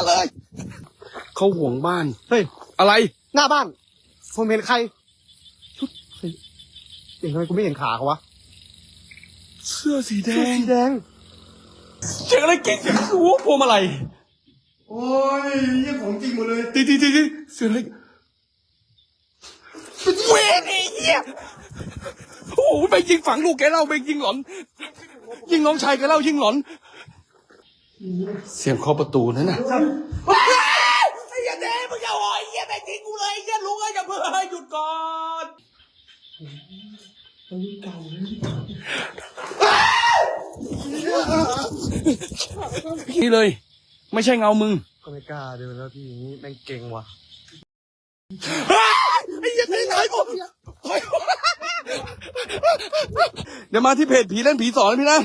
มาเลย เขาห่วงบ้าน เฮ้ย อะไร หน้าบ้าน ผมเห็นใครชุดสีเห็นทำไมกูไม่เห็นขาเขาวะเสื้อสีแดเสื้อง สีแดง เสียงอะไรเก่งเสียงหัวพวงมาลัยโอ้ยยี่ของจริงหมดเลยตีตีตีตีเสียงอะไรเวรไอ้เหี้ยโอ้โหไปยิงฝังลูกแกเล่าไปยิงหลอน ยิงน้องชายแกเล่ายิงหลอน เสียงเคาะประตูนั่นน่ะไอ้เหี้ยเด้มึงอย่าโอยเหี้ยแม่งทิ้งกูเลยไอ้เหี้ยลุงไอ้อย่าเพิ่งหยุดก่อนนี่เลย ไม่ใช่เงามึง ก็ไม่กล้าเดินแล้วพี่อย่างนี้แม่งเก่งว่ะไอ้เหี้ยตีถอยกูถอยกูเดี๋ยวมาที่เพจผีเล่นผีสอนนะพี่นะ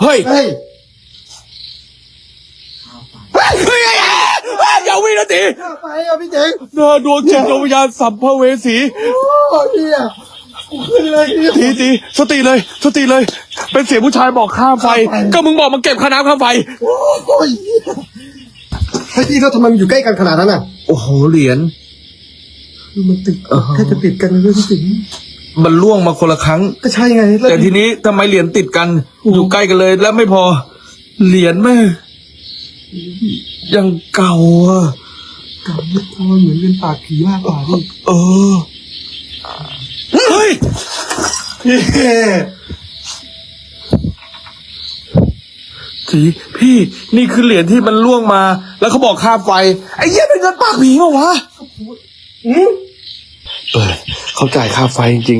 เฮ้ยเฮ้ยเฮ้ยเฮ้ย เฮ้ยเฮ้ยอย่าวิ่งนะตีไปอะพี่เจ๋งเดินดวงจิตดวงวิญญาณสัมภเวสีโอ้ยพี่อะกูขึ้นเลยพี่ตีตีสติเลย สติเลย เป็นเสียงผู้ชายบอกข้ามไฟก็มึงบอกมาเก็บค่าน้ำข้ามไฟ โอ้ยเฮ้ยพี่แล้วทำไมมันอยู่ใกล้กันขนาดนั้นอะโอ้โหเหรียญ คือมันติดแค่จะติดกันเลยพี่เจ๋ง มันล่วงมาคนละครั้ง ก็ใช่ไงแล้ว แต่ทีนี้ทำไมเหรียญติดกันอยู่ใกล้กันเลย แล้วไม่พอ เหรียญแม่ยังเก่าอะกำมันเหมือนเป็นปากผีมากกว่าพี่เออเฮ้ยพี่ทีพี่นี่คือเหรียญที่มันล่วงมา แล้วเขาบอกค่าไฟไอ้เหี้ยเป็นเงินปากผีเหรอวะ อืม เออเขาจ่ายค่าไฟจริง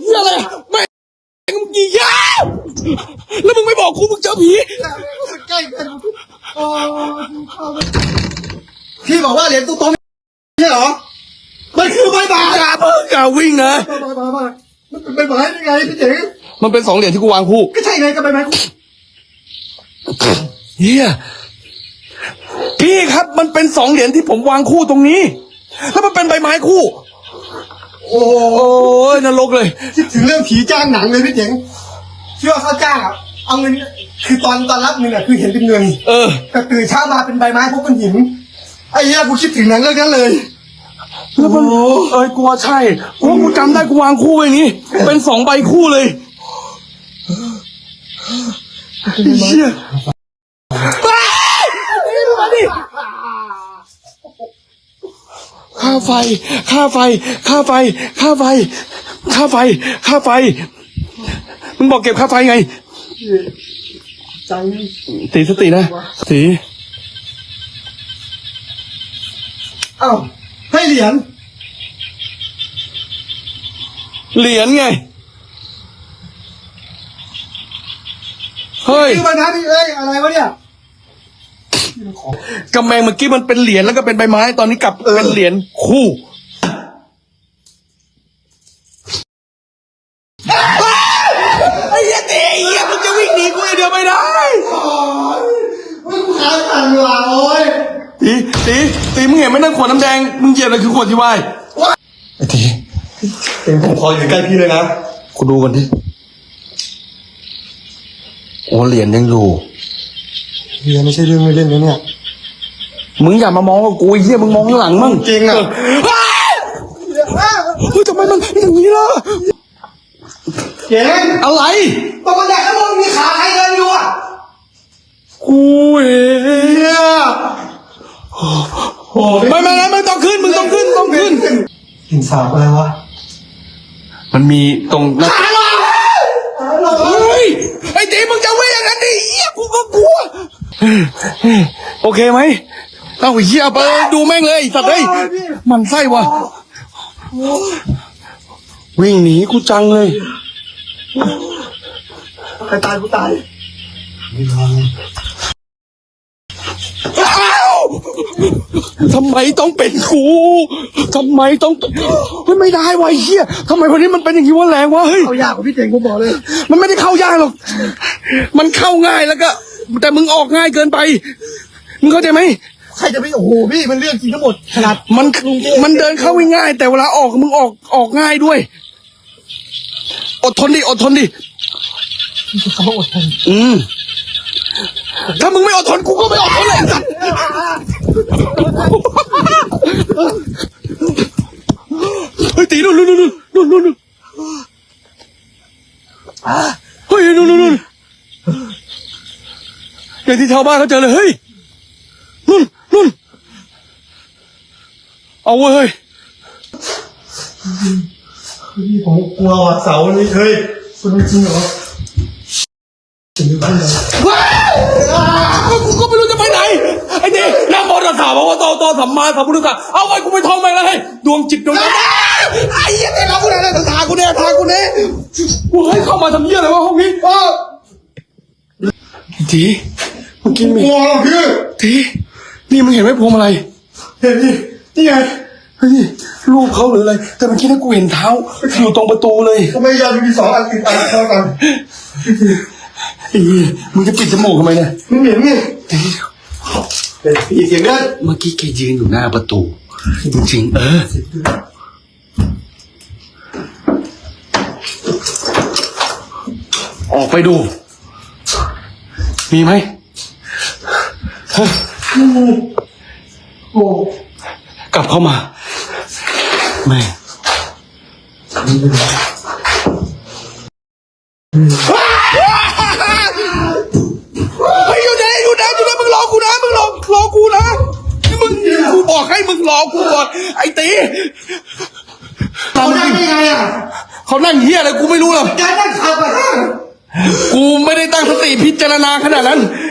เหี้ยอะไรไม่มึงยี่ยาแล้วมึงไม่บอกกูมึงเจอผีใกล้กันโอ้ยพี่บอกว่าเหรียญตุ๊กตงใช่เหรอ มันคือใบไม้อย่าเพิ่งอย่าวิ่งนะมันเป็นใบไม้ได้ไงพี่เจ๋งมันเป็นสองเหรียญที่กูวางคู่ก็ใช่ไงกับใบไม้เฮียพี่ครับมันเป็นสองเหรียญที่ผมวางคู่ตรงนี้ แล้วมันเป็นใบไม้คู่ โอ้โอ้ยนรกเลย คิดถึงเรื่องผีจ้างหนังเลยพี่เจ๋งที่ว่าเขาจ้างอะเอาเงินคือตอนตอนรับเงินอะคือเห็นเป็นเงินเออ แต่ตื่นเช้ามาเป็นใบไม้พวกเป็นหินไอ้เหี้ยกูคิดถึงหนังเรื่องนั้นเลย แล้วมันเอ้ยกูว่าใช่กูว่ากูจำได้กูวางคู่อย่างนี้ เป็นสองใบคู่เลยเฮีย ค่าไฟ ค่าไฟ ค่าไฟ ค่าไฟ ค่าไฟ ค่าไฟ มึงบอกเก็บค่าไฟไง จังตีสตินะตีเอ้าให้เหรียญ เหรียญไง เฮ้ย คือใบไม้พี่เอ้ย อะไรวะเนี่ย กำแพงเมื่อกี้มันเป็นเหรียญแล้วก็เป็นใบไม้ ตอนนี้กลับเป็นเหรียญคู่ ไอ้เหี้ยตีไอ้เหี้ยมึงจะวิ่งหนีกูอย่างเดียวไม่ได้มึงขาสั่นว่ะโอ้ยตีตีตีมึงเห็นไหมนั่นขวดน้ำแดงมึงเหยียบอะไรคือขวดที่ว่ายไอ้ตีเต็มผมขออยู่ใกล้พี่เลยนะกูดูกันดิโอ้เหรียญยังอยู่ เฮียไม่ใช่เรื่องไม่เล่นนะเนี่ย มึงอย่ามามองกับกูไอ้เหี้ยมึงมองข้างหลังมั่งจริงอะเฮ้ยเฮ้ยทำไมมันอย่างนี้ล่ะเจ๋งอะไร ตรงบันไดข้างบนมีขาใครเดินอยู่อะกูเห็นเฮียโอ้ยไม่ไม่ไม่ไม่ต้องขึ้นมึงต้องขึ้นต้องขึ้นเห็นสาบอะไรวะมันมีตรงหน้าตายแล้วตายแล้วเฮ้ยไอ้ตีมึงจะวิ่งอย่างนั้นดิเหี้ยกูก็กลัว โอเคไหมเอาเหี้ยไปดูแม่งเลยไอ้สัตว์เฮ้ยมันไส้วะวิ่งหนีกูจังเลย ใครตายกูตายอ้าวทำไมต้องเป็นกูทำไมต้องเฮ้ยไม่ได้วะไอ้เหี้ยทำไมวันนี้มันเป็นอย่างนี้วะแรงวะเฮ้ยเอายากกว่าพี่เจ๋งผมบอกเลย มันไม่ได้เข้ายากหรอก มันเข้าง่ายแล้วก็ แต่มึงออกง่ายเกินไป มึงเข้าใจไหม ใครจะไปโอ้โหพี่มันเรื่องจริงทั้งหมดขนาดมันมันเดินเข้าง่ายๆแต่เวลาออกมึงออกออกง่ายด้วย อดทนดิอดทนดิเขาอดทนอืมถ้ามึงไม่อดทนกูก็ไม่อดทนเลยไอ้สัตว์เฮ้ยตีนู่นนู่นนู่นนู่นนู่นนู่นเฮ้ยนู่นนู่นนู่น อย่างที่ชาวบ้านเขาเจอเลยเฮ้ยนู่นนู่นเอาเว้ยเฮ้ยพี่ผมกลัวว่ะเสานี้เฮ้ยคุณจริงเหรอจริงหรือเปล่าว้าวกูก็ไม่รู้จะไปไหนไอ้นี่นั่งมอเตอร์ไซค์บอกว่าโตโตสัมมาสัมพุทธะเอาไปกูไปท่องไปเลยดวงจิตดวงใจไอ้เหี้ยไอ้เรากูเนี่ยทางกูเนี่ยทางกูเนี่ยกูให้เข้ามาทำเหี้ยอะไรวะห้องนี้ทีเมื่อกี้มีกลัวพี่ทีนี่มึงเห็นไหมพวงมาลัยเห็นดินี่ไงเฮ้ยรูปเขาหรืออะไร แต่เมื่อกี้นี่กูเห็นเท้าอยู่ตรงประตูเลยทำไมยามีสองอันติดอันเข้ากันไอ้เหี้ยมึงจะปิดจมูกทำไมเนี่ยมึงเห็นไงทีเป็นพี่เสียงเลือดเมื่อกี้แกยืนอยู่หน้าประตู จริงๆเออออกไปดู มีไหมฮะ โอ้กลับเข้ามา แม่เฮ้ยอยู่ไหนอยู่ไหนอยู่ไหนมึงรอกูนะมึงรอรอกูนะมึงกูบอกให้มึงรอกูก่อนไอ้ตีเขาได้ได้ไงอะเขานั่งเฮียอะไรกูไม่รู้หรอกแกนั่งขับอะกูไม่ได้ตั้งสติพิจารณาขนาดนั้นแ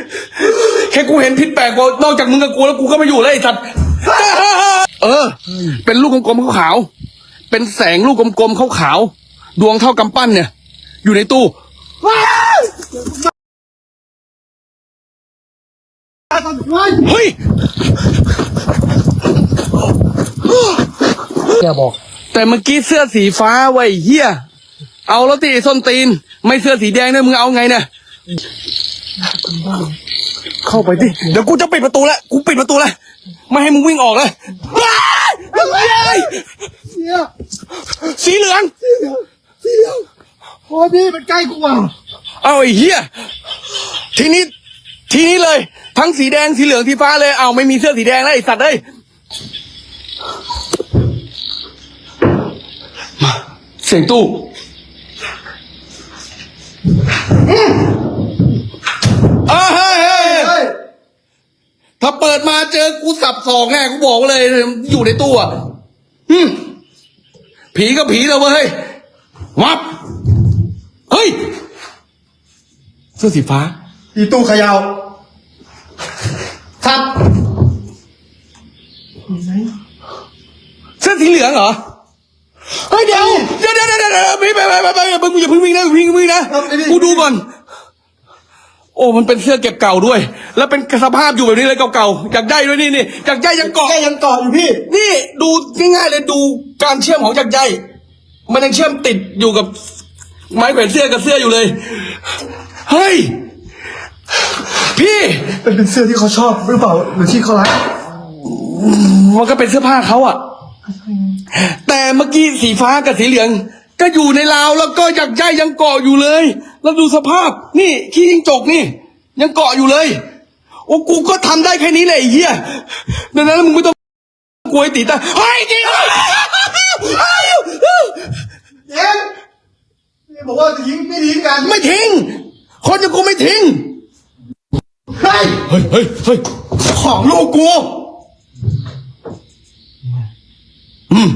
ค่กูเห็นพิษแปลกกว่านอกจากมึงกับกูแล้วกูก็ไม่อยู่แล้วไอ้สัตว์ เออ เป็นลูกกลมๆขาวๆเป็นแสงลูกกลมๆขาวๆดวงเท่ากำปั้นเนี่ย อยู่ในตู้เฮ้ยแกบอก แต่เมื่อกี้เสื้อสีฟ้าไว้เฮียเอาแล้วตีส้นตีน ไม่เสื้อสีแดงเนี่ยมึงเอาไงเนี่ย เข้าไปดิเดี๋ยวกูจะปิดประตูแล้วกูปิดประตูแล้วไม่ให้มึงวิ่งออกเลยว้ายเฮ้ยเนี่ยสีเหลืองโอ้พี่มันใกล้กูอะเอาไอ้เหี้ยทีนี้ทีนี้เลย ทั้งสีแดงสีเหลืองสีฟ้าเลยเอาไม่มีเสื้อสีแดงแล้วไอ้สัตว์เอ้ยมาเสียงตู้ เปิดมาเจอกูสับสองแน่กูบอกเลย อยู่ในตู้อะอืมผีก็ผีแล้วเว้ยวับเฮ้ยเสื้อสีฟ้า อีตู้เขยาว ครับเสื้อสีเหลืองเหรอเฮ้ยเดี๋ยวเดี๋ยวเดี๋ยวเดี๋ยวเดี๋ยวพี่ไปไปไปไปมึงอย่าเพิ่งวิ่งนะวิ่งวิ่งนะกูดูก่อน โอ้มันเป็นเสื้อเก็บเก่าด้วย แล้วเป็นสภาพอยู่แบบนี้เลยเก่าๆอยากได้ด้วยนี่นี่อยากได้ยังเกาะแกยังเกาะอยู่พี่ นี่ดูง่ายๆเลยดูการเชื่อมของจักรใยมันยังเชื่อมติดอยู่กับไม้แขวนเสื้อกับเสื้ออยู่เลย เฮ้ย พี่ เป็นเป็นเสื้อที่เขาชอบหรือเปล่าหรือที่เขารักมันก็เป็นเสื้อผ้าเขาอะแต่เมื่อกี้สีฟ้ากับสีเหลือง ก็อยู่ในราวแล้วก็ยักใยยังเกาะอยู่เลย แล้วดูสภาพ นี่ขี้ยิงจกนี่ ยังเกาะอยู่เลย โอ้กูก็ทำได้แค่นี้แหละไอ้เหี้ยดังนั้นมึงไม่ต้องกลัวไอ้ตีตาเฮ้ยจริงเฮ้ยเอ็นี่บอกว่าจะทิ้งไม่ทิ้งกันไม่ทิ้ง คนอย่างกูไม่ทิ้งเฮ้ยเฮ้ยเฮ้ยของลูกกู อืม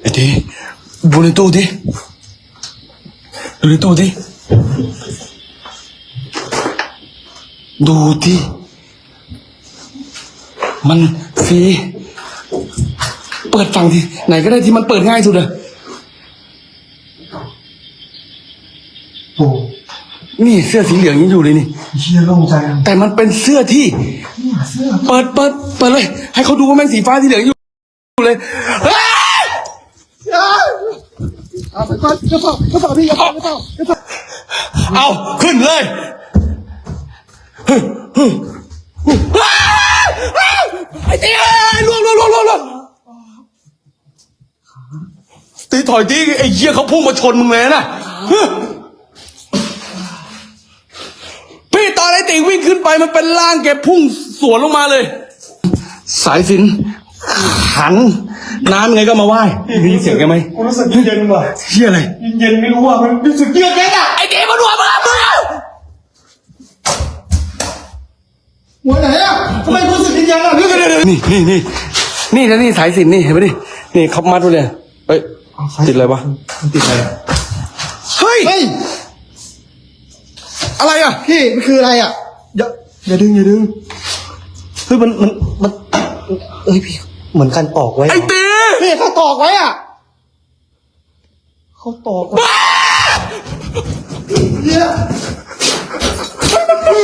ไอ้ที ดูในตู้ดิ ดูในตู้ดิ ดูดิมันฟรีเปิดฟังทีไหนก็ได้ที่มันเปิดง่ายสุดอะโอ้นี่เสื้อสีเหลืองยังอยู่เลยนี่เชี่ยโล่งใจอะแต่มันเป็นเสื้อที่ เนี่ยเสื้อ เปิดเปิดเปิดเลย ให้เขาดูว่าแม่งสีฟ้าสีเหลืองอยู่เลยเฮ้ย เอาไปก่อนกระเป๋ากระเป๋าพี่กระเป๋ากระเป๋ากระเป๋าเอาขึ้นเลยไอ้เตี้ยล่วงล่วงล่วงล่วงล่วงตีถอยตีไอ้เหี้ยเขาพุ่งมาชนมึงเลยนะพี่ตอนไอ้ตีวิ่งขึ้นไปมันเป็นร่างแกพุ่งสวนลงมาเลย สายสินขัน น้ำไงก็มาไหว้ได้ยินเสียงแกไหมกูรู้สึกเย็นๆว่ะเหี้ยอะไรเย็นๆไม่รู้ว่ามันรู้สึกเยือกเย็นอะไอ้ตีมันหัวมามึงเอาหัวไหนอะทำไมกูรู้สึกเย็นๆอะพี่นี่นี่นี่นี่นะนี่สายสินนี่เห็นไหมดินี่เขามัดไว้เลยเอ้ยติดอะไรวะมันติดอะไรเฮ้ยเฮ้ยอะไรอะพี่มันคืออะไรอะอย่าอย่าดึงอย่าดึงเฮ้ยมันมันมันเอ้ยพี่ เหมือนกันตอกไว้ไอ้ตีพี่เขาตอกไว้อะเขาตอกไว้เนี่ย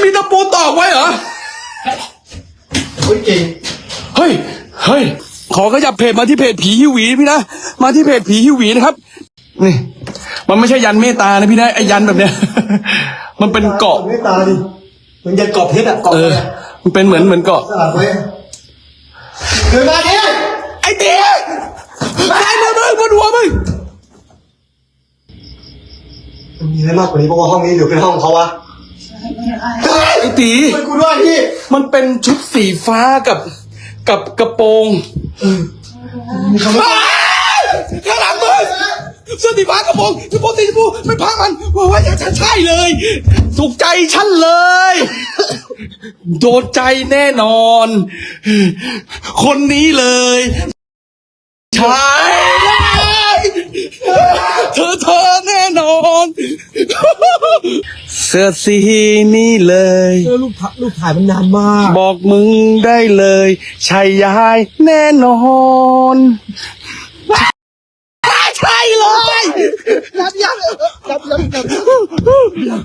มีตะปูตอกไว้เหรอ เฮ้ยเก่งเฮ้ย เฮ้ย ขอขยับเพจมาที่เพจผีฮิวหวีพี่นะ มาที่เพจผีฮิวหวีนะครับ นี่ มันไม่ใช่ยันเมตตานะพี่นะไอ้ยันแบบเนี้ย มันเป็นเกาะ ไม่ตาดิเหมือนยันเกาะเพชรอะเกาะเอออะไรอะมันเป็นเหมือนเหมือนเกาะ สลับไว้เดินมาดิ ไอ้เตี้ยไอ้มึงมึงบนหัวมึงมันมีอะไรมากกว่านี้เพราะว่าห้องนี้อยู่เป็นห้องเขาวะไอ้ตีไปกูด้วยพี่มันเป็นชุดสีฟ้ากับกับกระโปรงข้างหลังมึงเสื้อสีฟ้ากระโปรงกระโปรงสีชมพูไม่พักมันว่าว่าอยากจะใช่เลยถูกใจฉันเลย โดนใจแน่นอน คนนี้เลยใช่เลยเธอเธอแน่นอน เสื้อสีนี้เลย เออรูปถ่ายรูปถ่ายมันนานมาก บอกมึงได้เลยใช่ยายแน่นอนใช่เลย ยับยับยับยับยับ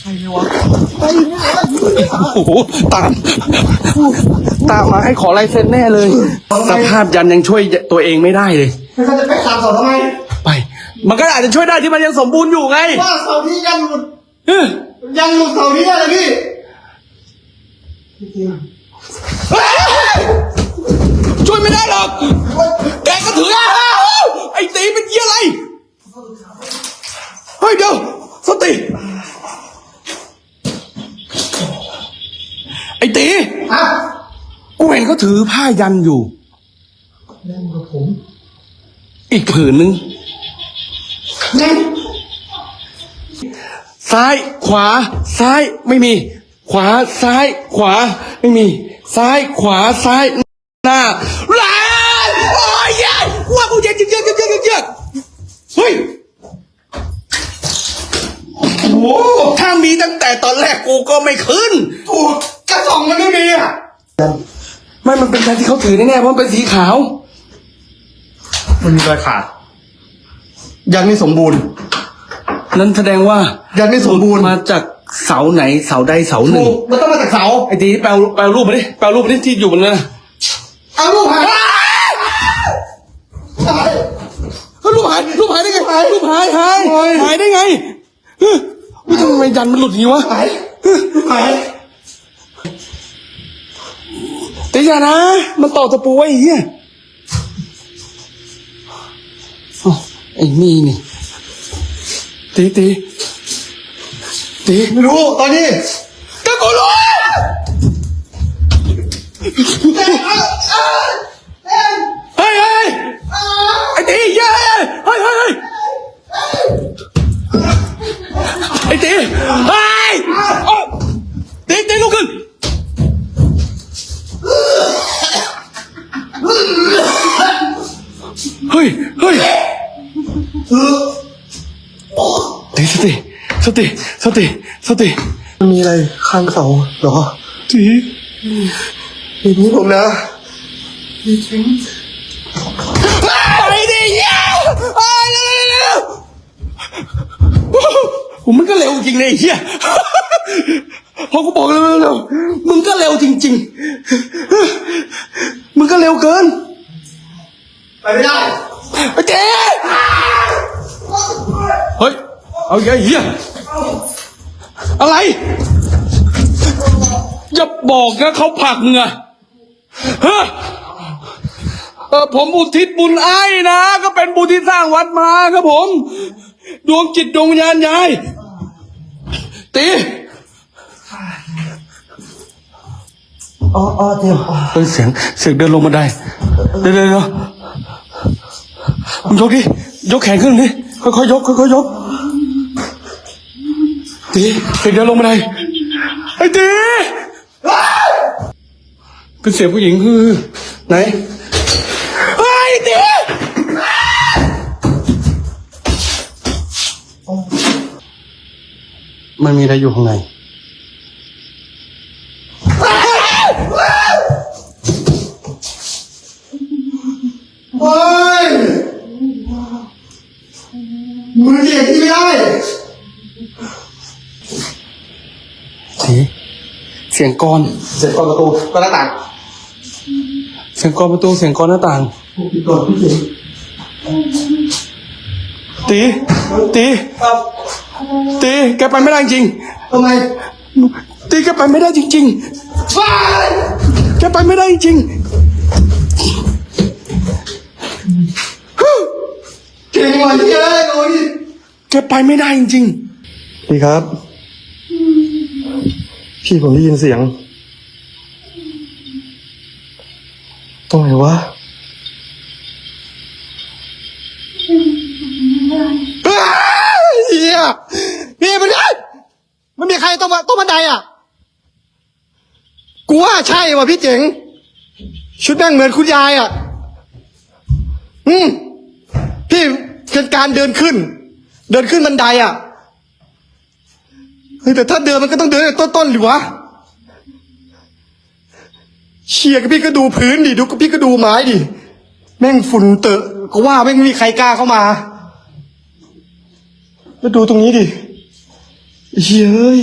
ใช่ไหมวะไปเนี่ยโอ้โหตามตามมาให้ขอลายเซ็นแน่เลย สภาพยันยังช่วยตัวเองไม่ได้เลยมันจะไปตามเสาทำไมไป มันก็อาจจะช่วยได้ที่มันยังสมบูรณ์อยู่ไงว่าเสาที่ยังหลุดเอ้ยยังหลุดเสาที่อะไรพี่ช่วยไม่ได้หรอกแกก็ถือไอ้ตีเป็นเยี่ยอะไร เฮ้ยเดี๋ยวสติ ไอ้ตีอะกูเห็นเขาถือผ้ายันอยู่แน่นกับผมอีกผืนหนึ่งแน่นซ้ายขวา ซ้ายไม่มี ขวาซ้าย ขวา ไม่มี ซ้ายขวาซ้ายหน้าลายโอ้ยเยัยว่ากูเย็นเยอะเยอะเยอะเยอะเยอะเฮ้ยโอ้โหถ้ามีตั้งแต่ตอนแรกกูก็ไม่ขึ้นถูกกระสองมันไม่มีอะไม่มันเป็นการที่เขาถือแน่ๆเพราะมันเป็นสีขาว มันมีรอยขาด ยังไม่สมบูรณ์ นั้นแสดงว่ายังไม่สมบูรณ์มาจากเสาไหนเสาใดเสาหนึ่ง ถูกมันต้องมาจากเสาไอ้ตีแปลแปลรูปมาดิแปลรูปมาดิที่อยู่บนนั้นนะเอาลูกหายเฮ้ยรูปหายรูปหายได้ไงรูปหายหายหายได้ไง เฮ้ยอุ๊ยทำไมยันมันหลุดอย่างนี้วะ หายหายแต่อย่านะ มันต่อตะปูไว้ไอ้เหี้ยอ้าวไอ้นี่นี่ตีตีตีไม่รู้ตอนนี้ก็กูรู้เฮ้ยเฮ้ยไอ้ตีเย้เฮ้ยเฮ้ยเฮ้ยไอ้ตีเฮ้ย อ้าวตีตีลุกขึ้นเฮ้ยเฮ้ยตีสติสติสติสติมันมีอะไรข้างเสาเหรอตีทีนี้ผมนะไปดิเย้ไปเร็วเร็วเร็ว ผมมันก็เร็วจริงเลยไอ้เฮียพอกูบอกเร็วเร็วมึงก็เร็วจริง ๆ มึงก็เร็วเกิน ไปไม่ได้ไอ้เจ๊เฮ้ย เอาไงเฮียอะไรอย่าบอกนะเขาผลักมึงอะฮะเออผมอุทิศบุญไอ้นะ ก็เป็นบุญที่สร้างวัดมาครับผม ดวงจิตดวงวิญญาณยายตีอ๋ออ๋อเดี๋ยวเฮ้ยเสียงเสียงเดินลงบันไดเดี๋ยวเดี๋ยวเดี๋ยวมึงยกดิยกแขนขึ้นดิค่อยๆยกค่อยๆยกตีเสียงเดินลงบันไดไอ้ตีเป็นเสียงผู้หญิงฮือไหน มันมีอะไรอยู่ข้างในโอ้ยมือเสียที่ไม่ได้สีเสียงกรเสร็จก่อนประตูก็หน้าต่างเสียงกรประตูเสียงกรหน้าต่างปิดก่อนพี่เจ๋งตีตีครับ ตีแกไปไม่ได้จริงทำไมตีแกไปไม่ได้จริงว้ายๆแกไปไม่ได้จริงเก่งกว่าที่เลยโอ้ยแกไปไม่ได้จริงพี่ครับ พี่ผมได้ยินเสียงตรงไหนวะอ้าวเฮียพี่มันได้ มันมีใครต้องมาต้องบันไดอะ กูว่าใช่ว่ะพี่เจ๋ง ชุดแม่งเหมือนคุณยายอะ อืมพี่เป็นการเดินขึ้น เดินขึ้นบันไดอะเฮ้ยแต่ถ้าเดินมันก็ต้องเดินต้นต้นๆหรือวะเชียกับพี่ก็ดูพื้นดิดูกับพี่ก็ดูไม้ดิแม่งฝุ่นเตอะก็ว่าแม่งไม่มีใครกล้าเข้ามา แล้วดูตรงนี้ดิ เย้ย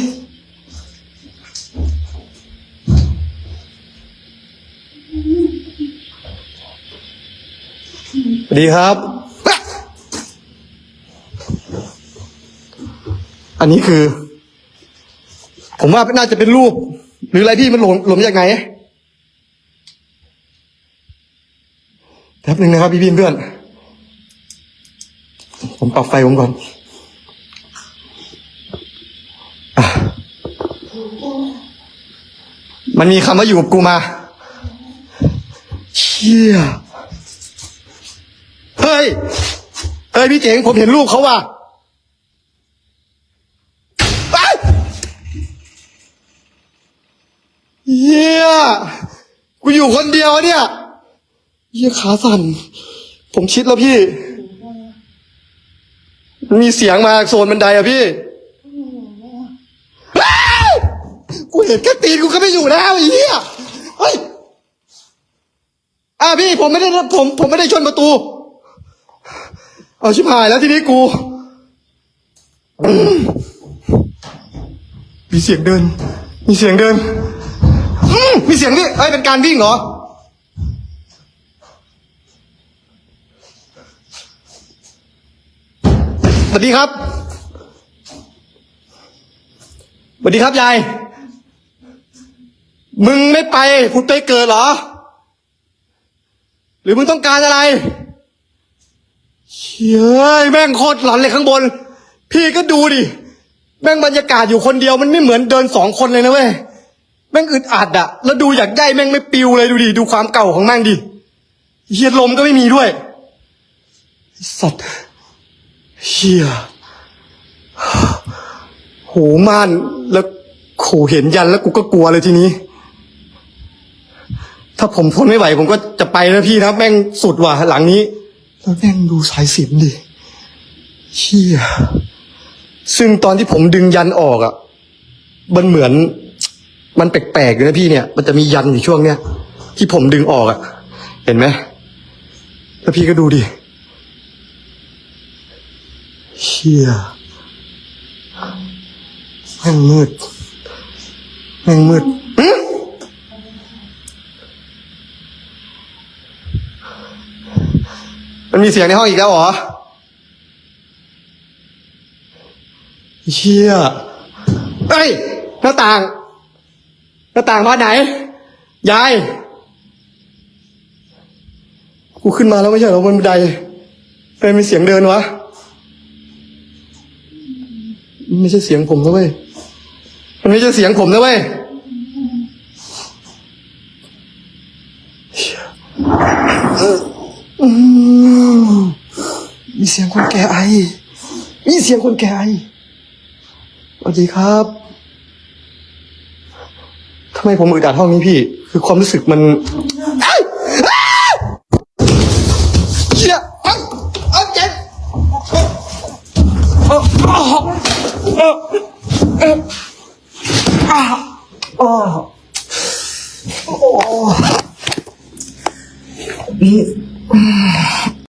สวัสดีครับ อันนี้คือ ผมว่าน่าจะเป็นรูป หรืออะไรพี่มันหลงหลงมาจากไหนแป๊บหนึ่งนะครับพี่พี่เพื่อน ผมปรับไฟผมก่อนอะ มันมีคำว่าอยู่กับกูมาเชี่ยเฮ้ย เฮ้ยพี่เจ๋งผมเห็นรูปเขาว่ะไปเฮียกูอยู่คนเดียวเนี่ยเฮียขาสั่น ผมชิดแล้วพี่ มีเสียงมาโซนบันไดอะพี่ เห็นแค่ตีนกูก็ไม่อยู่แล้วไอ้เฮียเฮ้ยอ่าพี่ผมไม่ได้ผม ผมไม่ได้ชนประตู เอาชิบหายแล้วทีนี้กูมีเสียงเดิน มีเสียงเดินมมีเสียงนี่เอ้ยเป็นการวิ่งเหรอสวัสดีครับสวัสดีครับยาย มึงไม่ไปคุณไปเกิดเหรอ หรือมึงต้องการอะไรเฮ้ยแม่งโคตรหลอนเลยข้างบน พี่ก็ดูดิ แม่งบรรยากาศอยู่คนเดียวมันไม่เหมือนเดินสองคนเลยนะเว้ย แม่งอึดอัดอะแล้วดูอยากได้แม่งไม่ปิวเลยดูดิ ดูความเก่าของแม่งดิเฮียลมก็ไม่มีด้วยสัตว์เฮียโหม่านแล้วโขเห็นยันแล้วกูก็กลัวเลยทีนี้ ถ้าผมทนไม่ไหว ผมก็จะไปแล้วพี่นะแม่งสุดว่ะหลังนี้ แล้วแม่งดูสายสิญจนดิเฮียซึ่งตอนที่ผมดึงยันออกอะ่ะ มันเหมือน มันแปลกๆอยู่นะพี่เนี่ย มันจะมียันอยู่ช่วงเนี้ยที่ผมดึงออกอะ่ะ เห็นไหมแล้วพี่ก็ดูดิเชี่ยแม่งมืดแม่งมืดอื้อ มันมีเสียงในห้องอีกแล้วเหรอเชี่ยเอ้ย หน้าต่าง หน้าต่างบ้านไหน ยายกูกูขึ้นมาแล้วไม่ใช่เหรอบนบันไดเป็นมีเสียงเดินวะ ไม่ใช่เสียงผมนะเว้ย มันไม่ใช่เสียงผมนะเว้ยเอออืมมีเสียง คนแก่ไอ มีเสียงคนแก่ไอสวัสดีครับทำไมผมอึดอัดห้องนี้พี่ คือความรู้สึกมันเอ้ยอ้าวเชี่ยเอ้ยเอ้ยเจ็บเ